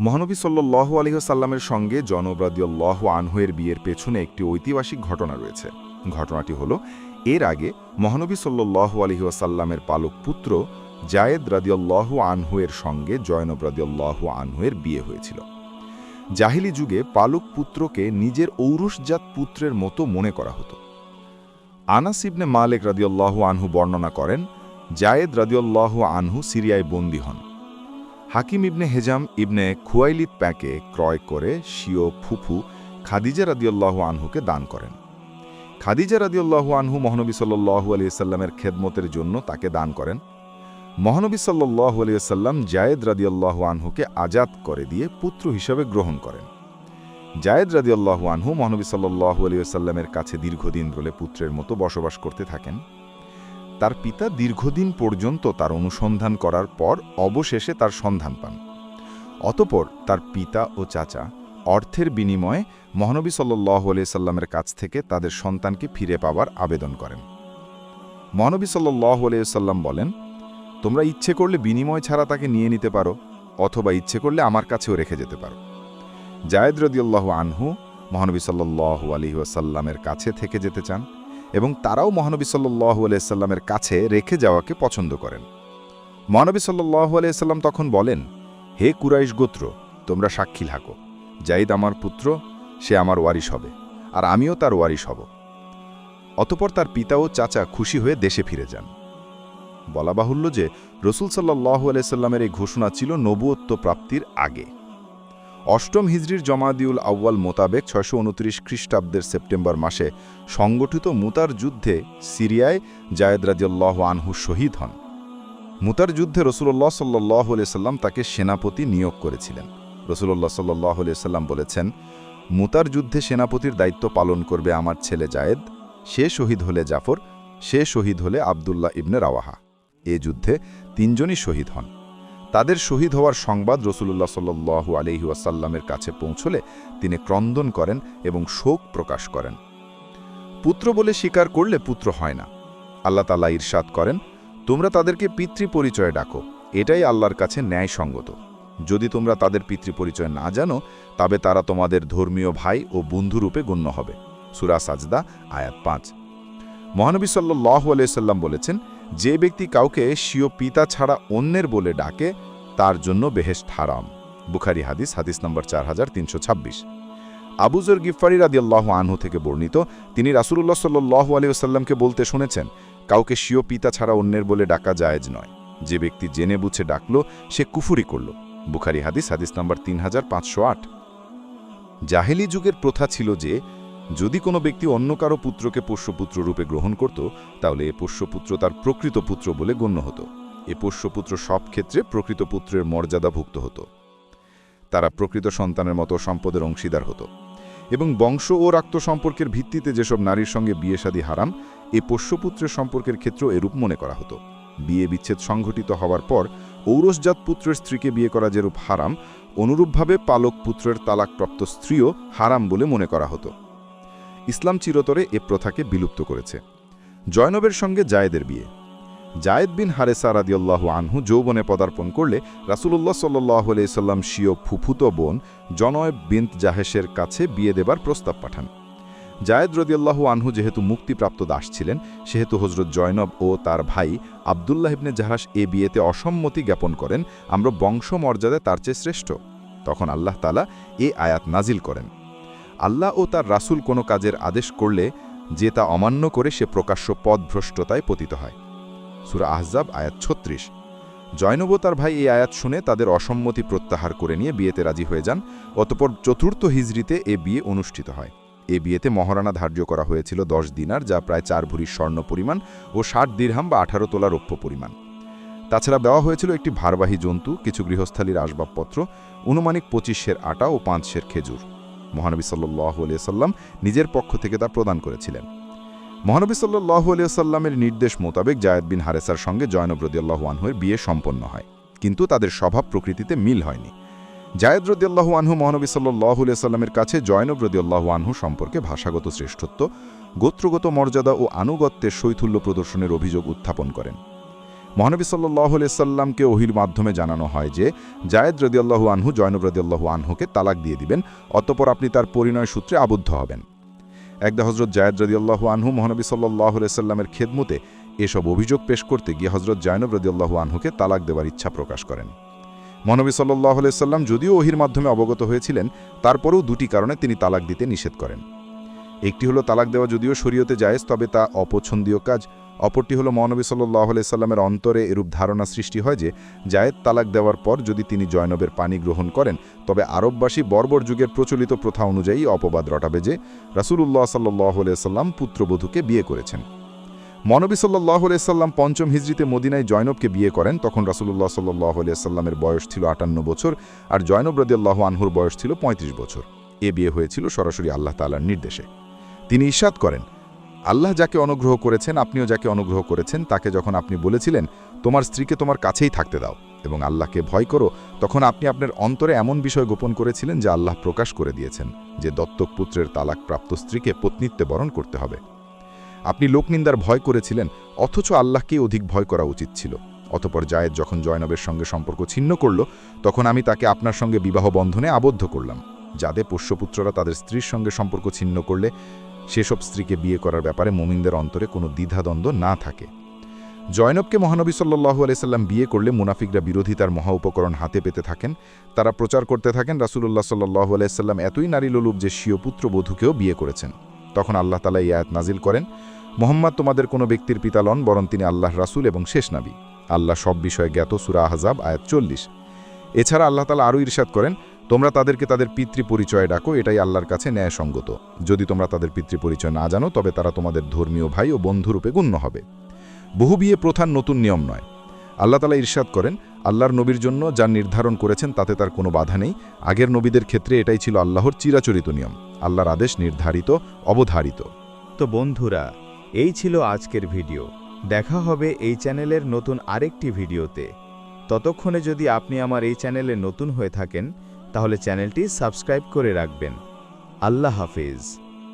মহানবী সাল্লাহ আলহিহাসাল্লামের সঙ্গে জনব্রাদিয়াল্লাহ আনহুয়ের বিয়ের পেছনে একটি ঐতিহাসিক ঘটনা রয়েছে। ঘটনাটি হল, এর আগে মহানবী সাল্লাহ আলহিহাসাল্লামের পালক পুত্র জায়েদ রাদিয়াল্লাহু আনহুয়ের সঙ্গে জয়নব রাদিয়াল্লাহু আনহুয়ের বিয়ে হয়েছিল। জাহিলি যুগে পালক পুত্রকে নিজের ঔরসজাত পুত্রের মতো মনে করা হতো। আনাস ইবনে মালেক রাদিয়াল্লাহু আনহু বর্ণনা করেন, জায়েদ রাদিয়াল্লাহু আনহু সিরিয়ায় বন্দী হন। হাকিম ইবনে হেজাম ইবনে খুয়াইলিদ প্যাকে ক্রয় করে শিও ফুফু খাদিজা রাদিয়াল্লাহু আনহুকে দান করেন। খাদিজা রাদিয়াল্লাহু আনহু মহানবী সাল্লাল্লাহু আলাইহি সাল্লামের খেদমতের জন্য তাকে দান করেন। মহানবী সাল্লাল্লাহু আলাইহি সাল্লাম জায়েদ রাদিয়াল্লাহু আনহুকে আজাদ করে দিয়ে পুত্র হিসাবে গ্রহণ করেন। জায়েদ রাদিয়াল্লাহু আনহু মহানবী সাল্লাল্লাহু আলাইহি সাল্লামের কাছে দীর্ঘদিন ধরে পুত্রের মতো বসবাস করতে থাকেন। তার পিতা দীর্ঘদিন পর্যন্ত তার অনুসন্ধান করার পর অবশেষে তার সন্ধান পান। অতপর তার পিতা ও চাচা অর্থের বিনিময়ে মহানবী সাল্লাহ সাল্লামের কাছ থেকে তাদের সন্তানকে ফিরে পাওয়ার আবেদন করেন। মহানবী সাল্লাহ সাল্লাম বলেন, তোমরা ইচ্ছে করলে বিনিময় ছাড়া তাকে নিয়ে নিতে পারো অথবা ইচ্ছে করলে আমার কাছেও রেখে যেতে পারো। জায়েদ রদিউল্লাহ আনহু মহানবী সাল্লাহ আলী ওয়াসাল্লামের কাছে থেকে যেতে চান। এবং তারাও মহানবী সাল্লাহ আলাইসাল্লামের কাছে রেখে যাওয়াকে পছন্দ করেন। মহানবী সাল্লাহ আলাইসাল্লাম তখন বলেন, হে কুরাইশ গোত্র, তোমরা সাক্ষী থাকো। জাইদ আমার পুত্র, সে আমার ওয়ারিশ হবে, আর আমিও তার ওয়ারিশ হব। অতপর তার পিতা ও চাচা খুশি হয়ে দেশে ফিরে যান। বলা বাহুল্য যে রসুল সাল্লাহ আলাইসাল্লামের এই ঘোষণা ছিল নবুয়ত্ব প্রাপ্তির আগে। অষ্টম হিজরির জমাদিউল আউ্য়াল মোতাবেক ছয়শো উনত্রিশ খ্রিস্টাব্দের সেপ্টেম্বর মাসে সংগঠিত মুতার যুদ্ধে সিরিয়ায় জায়েদ রাজিয়াল্লাহ আনহু শহীদ হন। মুতার যুদ্ধে রসুল্লাহ সাল্লাহ সাল্লাম তাকে সেনাপতি নিয়োগ করেছিলেন। রসুল্লাহ সাল্লাহ সাল্লাম বলেছেন, মুতার যুদ্ধে সেনাপতির দায়িত্ব পালন করবে আমার ছেলে জায়েদ। সে শহীদ হলে জাফর, সে শহীদ হলে আবদুল্লাহ ইবনে রাওয়াহা। এ যুদ্ধে তিনজনই শহীদ হন। তাদের শহীদ হওয়ার সংবাদ রসুল্লাহ সাল্লু আলহি ওয়াসাল্লামের কাছে পৌঁছলে তিনি ক্রন্দন করেন এবং শোক প্রকাশ করেন। পুত্র বলে স্বীকার করলে পুত্র হয় না। আল্লাহ তালা ঈর্ষাদ করেন, তোমরা তাদেরকে পিতৃ পরিচয় ডাকো, এটাই আল্লাহর কাছে ন্যায়সঙ্গত। যদি তোমরা তাদের পিতৃ পরিচয় না জানো, তবে তারা তোমাদের ধর্মীয় ভাই ও বন্ধুরূপে গণ্য হবে। সুরা সাজদা, আয়াত পাঁচ। মহানবী সাল্লাহ আলাইসাল্লাম বলেছেন যে ব্যক্তি কাউকে স্বীয় পিতা ছাড়া অন্যের বলে ডাকে, তার জন্য বেহেস্ট হারাম। বুখারি হাদিস হাদিস নম্বর চার হাজার তিনশো ছাব্বিশ। আবুজর গিফারি রাদিয়াল্লাহ আনহু থেকে বর্ণিত, তিনি রাসুল্লাহ সাল্লাহ আলিয়াল্লামকে বলতে শুনেছেন, কাউকে স্বীয় পিতা ছাড়া অন্যের বলে ডাকা জায়েজ নয়। যে ব্যক্তি জেনে বুঝে ডাকল, সে কুফুরি করল। বুখারি হাদিস হাদিস নম্বর তিন হাজার পাঁচশো আট। জাহেলি যুগের প্রথা ছিল যে যদি কোনো ব্যক্তি অন্য কারও পুত্রকে পোষ্যপুত্র রূপে গ্রহণ করত, তাহলে এ পোষ্যপুত্র তার প্রকৃত পুত্র বলে গণ্য হতো। এ পোষ্যপুত্র সব ক্ষেত্রে প্রকৃত পুত্রের মর্যাদাভুক্ত হতো। তারা প্রকৃত সন্তানের মতো সম্পদের অংশীদার হতো। এবং বংশ ও রক্ত সম্পর্কের ভিত্তিতে যেসব নারীর সঙ্গে বিয়ে শাদী হারাম এ পোষ্যপুত্রের সম্পর্কের ক্ষেত্রেও এরূপ মনে করা হতো। বিয়ে বিচ্ছেদ সংঘটিত হওয়ার পর ঔরসজাত পুত্রের স্ত্রীকে বিয়ে করা যেরূপ হারাম, অনুরূপভাবে পালক পুত্রের তালাকপ্রাপ্ত স্ত্রীও হারাম বলে মনে করা হতো। ইসলাম চিরতরে এ প্রথাকে বিলুপ্ত করেছে। জয়নবের সঙ্গে জায়েদের বিয়ে। জায়েদ বিন হারেসা রাদিউল্লাহ আনহু যৌবনে পদার্পণ করলে রাসুলুল্লাহ সাল্লাহ সাল্লাম স্বীয় ফুফুত বোন জনয়েব বিন্ত জাহেশের কাছে বিয়ে দেবার প্রস্তাব পাঠান। জায়েদ রদিয়াল্লাহু আনহু যেহেতু মুক্তিপ্রাপ্ত দাস ছিলেন, সেহেতু হজরত জয়নব ও তার ভাই আবদুল্লাহ ইবনে জাহাস এ বিয়েতে অসম্মতি জ্ঞাপন করেন, আমরা বংশমর্যাদায় তার চেয়ে শ্রেষ্ঠ। তখন আল্লাহ তালা এ আয়াত নাজিল করেন। আল্লাহ ও তার রাসুল কোনো কাজের আদেশ করলে যে তা অমান্য করে সে প্রকাশ্য পদভ্রষ্টতায় পতিত হয়। সুরা আহজাব, আয়াত ছত্রিশ। জয়নব তার ভাই এই আয়াত শুনে তাদের অসম্মতি প্রত্যাহার করে নিয়ে বিয়েতে রাজি হয়ে যান। অতপর চতুর্থ হিজড়িতে এ বিয়ে অনুষ্ঠিত হয়। এ বিয়েতে মহারানা ধার্য করা হয়েছিল দশ দিনার, যা প্রায় চার ভুরির স্বর্ণ পরিমাণ ও ষাট দীর্হাম বা আঠারো তোলা রৌপ্য পরিমাণ। তাছাড়া দেওয়া হয়েছিল একটি ভারবাহী জন্তু, কিছু গৃহস্থালীর আসবাবপত্র অনুমানিক পঁচিশের আটা ও পাঁচশের খেজুর। মহানবী সাল্লাহ সাল্লাম নিজের পক্ষ থেকে তা প্রদান করেছিলেন। মহানবী সাল্লাহ সাল্লামের নির্দেশ মোতাবেক জায়দ বিন হারেসার সঙ্গে জয়নব রদিয়াল্লাহু আনহুয়ের বিয়ে সম্পন্ন হয়, কিন্তু তাদের স্বভাব প্রকৃতিতে মিল হয়নি। জায়দ রদিয়াল্লাহু আনহু মহানবী সাল্লাহ সাল্লামের কাছে জয়নব রদিয়াল্লাহু আনহু সম্পর্কে ভাষাগত শ্রেষ্ঠত্ব, গোত্রগত মর্যাদা ও আনুগত্যের শৈথুল্য প্রদর্শনের অভিযোগ উত্থাপন করেন। মহানবী সাল্লাহ সাল্লামকে ওহির মাধ্যমে জানানো হয় যে, জায়েদ রদিয়াল্লাহু আনহু, জয়নব রদিয়াল্লাহু আনহুকে তালাক দিয়ে দিবেন, অতপর আপনি তার পরিণয় সূত্রে আবদ্ধ হবেন। একদা হজরত জায়েদ রদিয়াল্লাহু আনহু মহানবী সাল্লাহ সাল্লামের খেদমতে এসব অভিযোগ পেশ করতে গিয়ে হজরত জয়নব রদিয়াল্লাহু আনহুকে তালাক দেওয়ার ইচ্ছা প্রকাশ করেন। মহানবী সাল্লাহ সাল্লাম যদিও ওহির মাধ্যমে অবগত হয়েছিলেন, তারপরেও দুটি কারণে তিনি তালাক দিতে নিষেধ করেন। একটি হলো তালাক দেওয়া যদিও শরীয়তে জায়েজ, তবে তা অপছন্দীয় কাজ অপরটি হলো মহানবী সাল্লাহ সাল্লামের অন্তরে এরূপ ধারণা সৃষ্টি হয় যে জায়েদ তালাক দেওয়ার পর যদি তিনি জয়নবের পানি গ্রহণ করেন, তবে আরববাসী বর্বর যুগের প্রচলিত প্রথা অনুযায়ী অপবাদ রটাবে যে রাসুলুল্লাহ সাল্লাহ সাল্লাম পুত্রবধূকে বিয়ে করেছেন। মনবী সাল্লাহ সাল্লাম পঞ্চম হিজড়িতে মদিনায় জয়নবকে বিয়ে করেন, তখন রাসুলুল্লাহ সাল্লাহ সাল্লামের বয়স ছিল আটান্ন বছর আর জয়নব রদিয়াল্লাহ আনহুর বয়স ছিল ৩৫ বছর। এ বিয়ে হয়েছিল সরাসরি আল্লাহ তালার নির্দেশে। তিনি ঈর্ষাদ করেন আল্লাহ যাকে অনুগ্রহ করেছেন, আপনিও যাকে অনুগ্রহ করেছেন, তাকে যখন আপনি বলেছিলেন, তোমার স্ত্রীকে তোমার কাছেই থাকতে দাও এবং আল্লাহকে ভয় করো, তখন আপনি আপনার অন্তরে এমন বিষয় গোপন করেছিলেন যে আল্লাহ প্রকাশ করে দিয়েছেন, যে দত্তক পুত্রের তালাকপ্রাপ্ত স্ত্রীকে পত্নীত্বে বরণ করতে হবে। আপনি লোকনিন্দার ভয় করেছিলেন, অথচ আল্লাহকেই অধিক ভয় করা উচিত ছিল। অতপর জায়েদ যখন জয়নবের সঙ্গে সম্পর্ক ছিন্ন করল, তখন আমি তাকে আপনার সঙ্গে বিবাহ বন্ধনে আবদ্ধ করলাম। যাদের পোষ্যপুত্ররা তাদের স্ত্রীর সঙ্গে সম্পর্ক ছিন্ন করলে সেসব স্ত্রীকে বিয়ে করার ব্যাপারে মোমিনদের অন্তরে কোনো দ্বিধাদ্বন্দ্ব না থাকে। জয়নবকে মহানবী সাল্লু আলাইসাল্লাম বিয়ে করলে মুনাফিকরা বিরোধিতার মহা উপকরণ হাতে পেতে থাকেন। তারা প্রচার করতে থাকেন রাসুলুল্লাহ সাল্লু আলাইসাল্লাম এতই নারী লোলুপ যে স্বীয় পুত্র বধূকেও বিয়ে করেছেন। তখন আল্লাহ তালা এই আয়াত নাজিল করেন, মোহাম্মদ, তোমাদের কোনো ব্যক্তির পিতা লন বরং তিনি আল্লাহ রাসুল এবং শেষ নাবি। আল্লাহ সব বিষয়ে জ্ঞাত সুরা আহজাব আয়াত চল্লিশ। এছাড়া আল্লাহ তালা আরও ইরশাদ করেন তোমরা তাদেরকে তাদের পিতৃ পরিচয় ডাকো, এটাই আল্লাহর কাছে ন্যায়সঙ্গত। যদি তোমরা তাদের পিতৃ পরিচয় না জানো, তবে তারা তোমাদের ধর্মীয় ভাই ও বন্ধুরূপে গণ্য হবে। বহু বিয়ে প্রথার নতুন নিয়ম নয়। আল্লাহ তালা ইরশাদ করেন, আল্লাহর নবীর জন্য যা নির্ধারণ করেছেন তাতে তার কোনো বাধা নেই। আগের নবীদের ক্ষেত্রে এটাই ছিল আল্লাহর চিরাচরিত নিয়ম। আল্লাহর আদেশ নির্ধারিত, অবধারিত। তো বন্ধুরা, এই ছিল আজকের ভিডিও। দেখা হবে এই চ্যানেলের নতুন আরেকটি ভিডিওতে। ততক্ষণে যদি আপনি আমার এই চ্যানেলে নতুন হয়ে থাকেন তাহলে চ্যানেলটি সাবস্ক্রাইব করে রাখবেন। আল্লাহ হাফিজ।